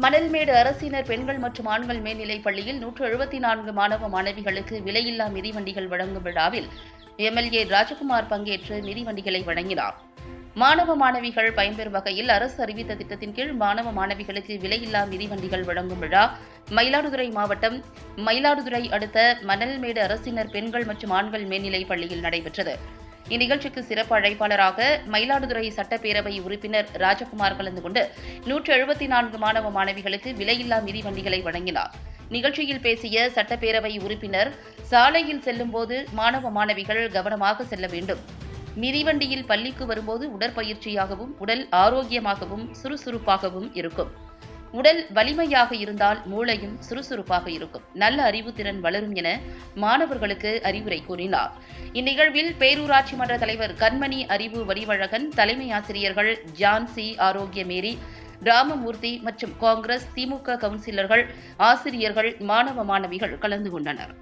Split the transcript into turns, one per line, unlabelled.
மணல்மேடு அரசினர் பெண்கள் மற்றும் ஆண்கள் மேல்நிலைப் பள்ளியில் நூற்று எழுபத்தி நான்கு மாணவ மாணவிகளுக்கு விலையில்லா மிதிவண்டிகள் வழங்கும் விழாவில் எம்எல்ஏ ராஜகுமார் பங்கேற்று மிதிவண்டிகளை வழங்கினார். மாணவ மாணவிகள் பயன்பெறும் வகையில் அரசு அறிவித்த திட்டத்தின் கீழ் மாணவ மாணவிகளுக்கு விலையில்லா மிதிவண்டிகள் வழங்கும் விழா மயிலாடுதுறை மாவட்டம் மயிலாடுதுறை அடுத்த மணல்மேடு அரசினர் பெண்கள் மற்றும் ஆண்கள் மேல்நிலைப் பள்ளியில் நடைபெற்றது. இந்நிகழ்ச்சிக்கு சிறப்பு அழைப்பாளராக மயிலாடுதுறை சட்டப்பேரவை உறுப்பினர் ராஜகுமார் கலந்து கொண்டு நூற்று எழுபத்தி நான்கு மாணவ மாணவிகளுக்கு விலையில்லா மிதிவண்டிகளை வழங்கினார். நிகழ்ச்சியில் பேசிய சட்டப்பேரவை உறுப்பினர் சாலையில் செல்லும்போது மாணவ மாணவிகள் கவனமாக செல்ல வேண்டும். மிதிவண்டியில் பள்ளிக்கு வரும்போது உடற்பயிற்சியாகவும் உடல் ஆரோக்கியமாகவும் சுறுசுறுப்பாகவும் இருக்கும். உடல் வலிமையாக இருந்தால் மூளையும் சுறுசுறுப்பாக இருக்கும். நல்ல அறிவுத்திறன் வளரும் என மாணவர்களுக்கு அறிவுரை கூறினார். இந்நிகழ்வில் பேரூராட்சி மன்ற தலைவர் கண்மணி அறிவு வடிவழகன் தலைமை ஆசிரியர்கள் ஜான்சி ஆரோக்கியமேரி ராமமூர்த்தி மற்றும் காங்கிரஸ் திமுக கவுன்சிலர்கள் ஆசிரியர்கள் மாணவ மாணவிகள் கலந்து கொண்டனர்.